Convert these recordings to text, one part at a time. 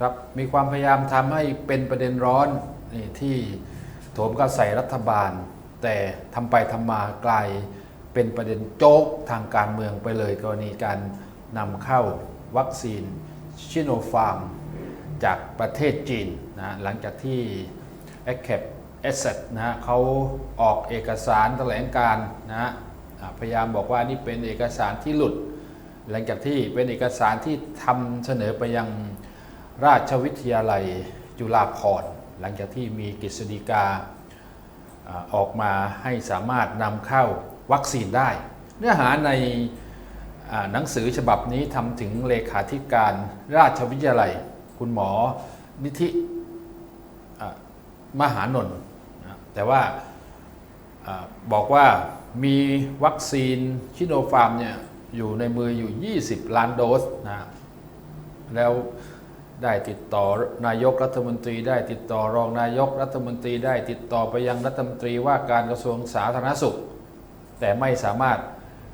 ครับมีความพยายามทำให้เป็นประเด็นร้อนนี่ที่โถมกระใส่รัฐบาล แต่ทำไปทำมากลายเป็นประเด็นโจ๊กทางการเมืองไปเลยกรณีการนำเข้าวัคซีนชิโนฟาร์ม จากประเทศจีนนะหลังจากที่ a c a p Asset นะฮะเขาออกเอกสารแถลงการนะพยายามบอกว่านี่เป็นเอกสารที่หลุด หลังจากที่เป็นเอกสารที่ทำเสนอไปยัง ราชวิทยาลัยจุฬาภรณ์หลังจากที่มีกฤษฎีกาออกมาให้สามารถนำเข้าวัคซีนได้ เนื้อหาในหนังสือฉบับนี้ทำถึงเลขาธิการราชวิทยาลัย คุณหมอนิธิมหานนท์นแต่ว่าอาบอกว่ามีวัคซีนชิโนฟาร์มเนี่ยอยู่ในมืออยู่ 20 ล้านโดสนะแล้ว ได้ติดต่อนายกรัฐมนตรี ได้ติดต่อรองนายกรัฐมนตรี ได้ติดต่อไปยังรัฐมนตรีว่าการกระทรวงสาธารณสุข แต่ไม่สามารถ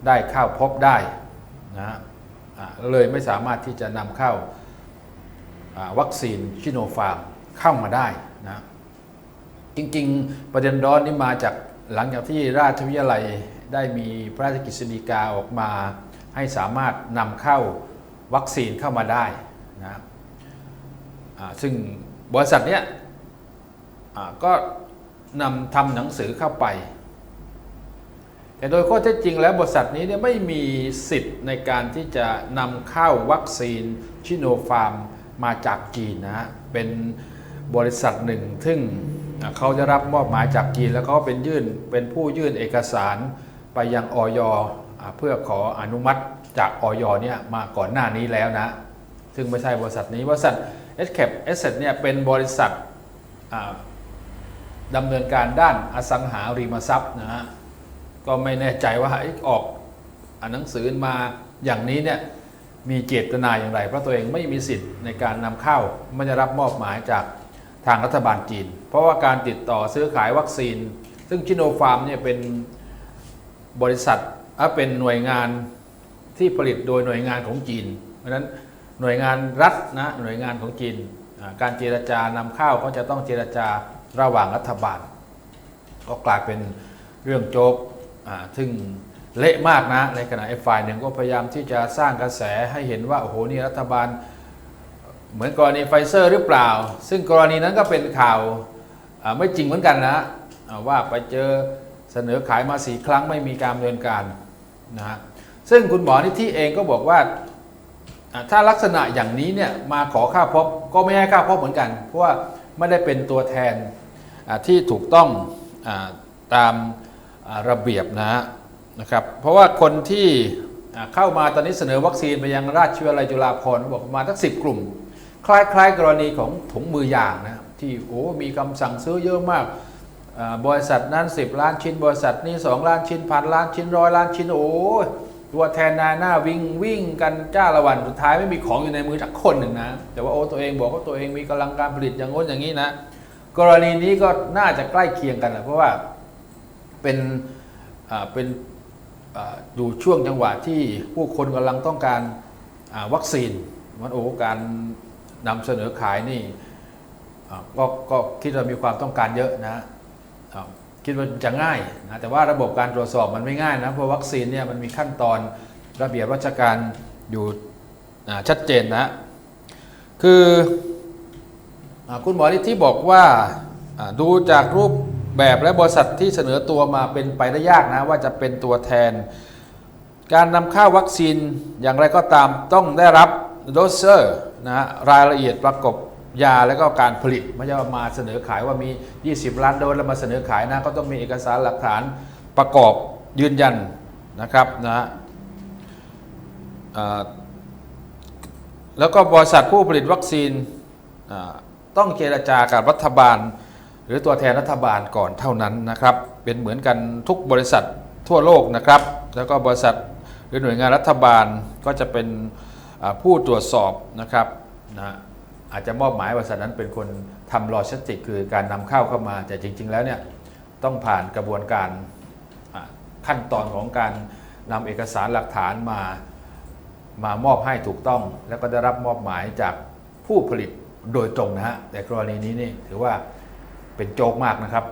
ได้เข้าพบได้นะฮะเลยไม่สามารถที่จะนำเข้าวัคซีนชิโนฟาร์มเข้ามาได้นะจริงๆ ประเด็นร้อนนี้มาจากหลังจากที่ราชวิทยาลัยได้มีพระราชกฤษฎีกาออกมา ให้สามารถนำเข้าวัคซีนเข้ามาได้นะ ซึ่งบริษัทเนี้ยก็นำทำหนังสือเข้าไป แต่โดยข้อเท็จจริงแล้วบริษัทนี้เนี่ยไม่มีสิทธิ์ในการที่จะนำเข้าวัคซีนชิโนฟาร์มมาจากจีนนะเป็นบริษัทหนึ่ง ซึ่งเขาจะรับมอบหมายจากจีน แล้วเขาเป็นยื่นเป็นผู้ยื่นเอกสารไปยังออยอเพื่อขออนุมัติจากออยเนี่ยมาก่อนหน้านี้แล้วนะ ซึ่งไม่ใช่บริษัทนี้บริษัท s c a p Asset เนี่ยเป็นบริษัทดำเนินการด้านอสังหาริมทรัพย์นะฮะก็ไม่แน่ใจว่าอออกอ่านหนังสือมาอย่างนี้เนี่ยมีเจตนาอย่างไร เพราะตัวเองไม่มีสิทธิ์ในการนำเข้าไม่ได้รับมอบหมายจากทางรัฐบาลจีน เพราะว่าการติดต่อซื้อขายวัคซีน ซึ่งชิโนฟาร์มเนี่ยเป็นบริษัทอะเป็นหน่วยงานที่ผลิตโดยหน่วยงานของจีน เพราะฉะนั้น หน่วยงานรัฐนะหน่วยงานของจีนการเจรจานำเข้าวก็จะต้องเจรจาระหว่างรัฐบาล ก็กลายเป็นเรื่องโจกซึ่งเละมากนะ ในขณะไอ้ฝ่ายหนึ่งก็พยายามที่จะสร้างกระแสให้เห็นว่าโอ้โหนี่รัฐบาล เหมือนกรณีไฟเซอร์หรือเปล่า ซึ่งกรณีนั้นก็เป็นข่าวไม่จริงเหมือนกันนะว่าไปเจอเสนอขายมาสี่ครั้งไม่มีการดำเนินการนะฮะซึ่งคุณหมอนิธิเองก็บอกว่า ถ้าลักษณะอย่างนี้เนี่ยมาขอค่าพบก็ไม่ให้ค่าพบเหมือนกัน เพราะว่าไม่ได้เป็นตัวแทนที่ถูกต้องอตามระเบียบนะฮะนะครับเพราะว่าคนที่เข้ามาตอนนี้เสนอวัคซีนไปยังราชวิทยาลัยจุฬาภรณ์บอกมาทั้งสิกลุ่ม คล้ายๆ กรณีของถุงมือยางนะที่โอ้มีคำสั่งซื้อเยอะมากบริษัทนั้น 10 ล้านชิ้น บริษัทนี้ 2 ล้านชิ้นพันล้านชิ้นร้อยล้านชิ้นโอ้ ตัวแทนนายหน้าวิ่งวิ่งกันจ้าละวันสุดท้ายไม่มีของอยู่ในมือสักคนหนึ่งนะ แต่ว่าโอ้ตัวเองบอกว่าตัวเองมีกำลังการผลิตอย่างโน้นอย่างนี้นะ กรณีนี้ก็น่าจะใกล้เคียงกันนะเพราะว่าเป็นเป็นอยู่ช่วงจังหวะที่ผู้คนกำลังต้องการวัคซีนมันโอ้การนำเสนอขายนี่ก็ก็คิดว่ามีความต้องการเยอะนะ คิดว่าจะง่ายนะแต่ว่าระบบการตรวจสอบมันไม่ง่ายนะเพราะวัคซีนเนี่ยมันมีขั้นตอนระเบียบราชการอยู่ชัดเจนนะคืออคุณหมอนิธิบอกว่าดูจากรูปแบบและบริษัทที่เสนอตัวมาเป็นไปได้ยากนะว่าจะเป็นตัวแทน การนำเข้าวัคซีนอย่างไรก็ตามต้องได้รับโดสเซอร์นะฮะรายละเอียดประกบ ยาและก็การผลิตไม่ใช่ว่ามาเสนอขายว่ามี 20 ล้านโดสแล้วมาเสนอขายนะก็ต้องมีเอกสารหลักฐานประกอบยืนยันนะครับนะฮะแล้วก็บริษัทผู้ผลิตวัคซีนต้องเจรจากับรัฐบาล หรือตัวแทนรัฐบาลก่อนเท่านั้นนะครับ เป็นเหมือนกันทุกบริษัททั่วโลกนะครับ แล้วก็บริษัทหรือหน่วยงานรัฐบาลก็จะเป็นผู้ตรวจสอบนะครับนะ อาจจะมอบหมายบริษัทนั้นเป็นคนทำโลจิสติก คือการนำเข้าเข้ามา แต่จริง ๆ แล้วเนี่ยต้องผ่านกระบวนการขั้นตอนของการนำเอกสารหลักฐานมามามอบให้ถูกต้อง แล้วก็ได้รับมอบหมายจากผู้ผลิตโดยตรงนะฮะแต่กรณีนี้นี่ถือว่าเป็นโจกมากนะครับ